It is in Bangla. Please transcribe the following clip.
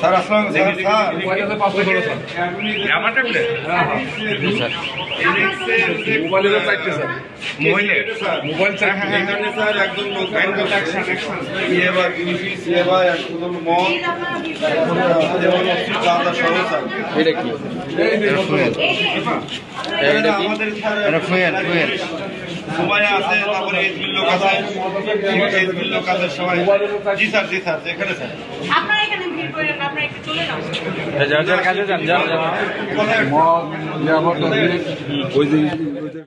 স্যার আসসালাম স্যার আমার ট্যাবলেট মোবাইলের চারটে স্যার। মহিলের মোবাইল এখানে স্যার। একজন এটা কি? এটা আমাদের স্যার ফুয়েল ফুয়েল সময় আছে তারপরে এজমির লোক আছে। এজমির লোক আছে সবাই। জি স্যার জি স্যার এখানে স্যার। আপনারা এখানে ভিড় করেন আপনারা একটু চলে যান। যার যার কাজে যান যান যান।